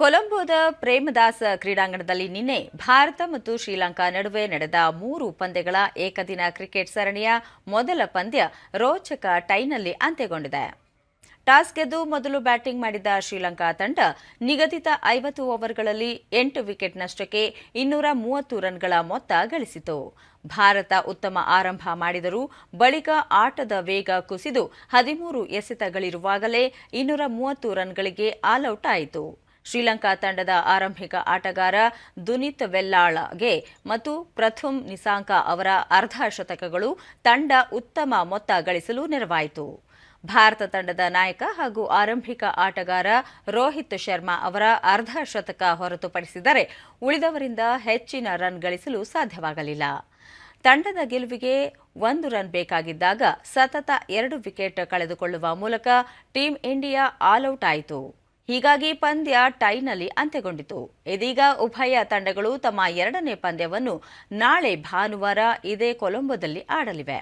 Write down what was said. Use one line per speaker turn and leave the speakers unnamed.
ಕೊಲಂಬೋದ ಪ್ರೇಮದಾಸ ಕ್ರೀಡಾಂಗಣದಲ್ಲಿ ನಿನ್ನೆ ಭಾರತ ಮತ್ತು ಶ್ರೀಲಂಕಾ ನಡುವೆ ನಡೆದ ಮೂರು ಪಂದ್ಯಗಳ ಏಕದಿನ ಕ್ರಿಕೆಟ್ ಸರಣಿಯ ಮೊದಲ ಪಂದ್ಯ ರೋಚಕ ಟೈನಲ್ಲಿ ಅಂತ್ಯಗೊಂಡಿದೆ. ಟಾಸ್ ಗೆದ್ದು ಮೊದಲು ಬ್ಯಾಟಿಂಗ್ ಮಾಡಿದ ಶ್ರೀಲಂಕಾ ತಂಡ ನಿಗದಿತ ಐವತ್ತು ಓವರ್ಗಳಲ್ಲಿ ಎಂಟು ವಿಕೆಟ್ ನಷ್ಟಕ್ಕೆ ಇನ್ನೂರ ಮೂವತ್ತು ರನ್ಗಳ ಮೊತ್ತ ಗಳಿಸಿತು. ಭಾರತ ಉತ್ತಮ ಆರಂಭ ಮಾಡಿದರೂ ಬಳಿಕ ಆಟದ ವೇಗ ಕುಸಿದು ಹದಿಮೂರು ಎಸೆತಗಳಿರುವಾಗಲೇ ಇನ್ನೂರ ಮೂವತ್ತು ರನ್ಗಳಿಗೆ ಆಲ್ಔಟ್ ಆಯಿತು. ಶ್ರೀಲಂಕಾ ತಂಡದ ಆರಂಭಿಕ ಆಟಗಾರ ದುನಿತ್ ವೆಲ್ಲಾಳಗೆ ಮತ್ತು ಪ್ರಥುಮ್ ನಿಸಾಂಕ ಅವರ ಅರ್ಧ ಶತಕಗಳು ತಂಡ ಉತ್ತಮ ಮೊತ್ತ ಗಳಿಸಲು ನೆರವಾಯಿತು. ಭಾರತ ತಂಡದ ನಾಯಕ ಹಾಗೂ ಆರಂಭಿಕ ಆಟಗಾರ ರೋಹಿತ್ ಶರ್ಮಾ ಅವರ ಅರ್ಧ ಶತಕ ಹೊರತುಪಡಿಸಿದರೆ ಉಳಿದವರಿಂದ ಹೆಚ್ಚಿನ ರನ್ ಗಳಿಸಲು ಸಾಧ್ಯವಾಗಲಿಲ್ಲ. ತಂಡದ ಗೆಲುವಿಗೆ ಒಂದು ರನ್ ಬೇಕಾಗಿದ್ದಾಗ ಸತತ ಎರಡು ವಿಕೆಟ್ ಕಳೆದುಕೊಳ್ಳುವ ಮೂಲಕ ಟೀಂ ಇಂಡಿಯಾ ಆಲ್ಔಟ್ ಆಯಿತು. ಹೀಗಾಗಿ ಪಂದ್ಯ ಟೈನಲ್ಲಿ ಅಂತ್ಯಗೊಂಡಿತು. ಇದೀಗ ಉಭಯ ತಂಡಗಳು ತಮ್ಮ ಎರಡನೇ ಪಂದ್ಯವನ್ನು ನಾಳೆ ಭಾನುವಾರ ಇದೇ ಕೊಲಂಬೋದಲ್ಲಿ ಆಡಲಿವೆ.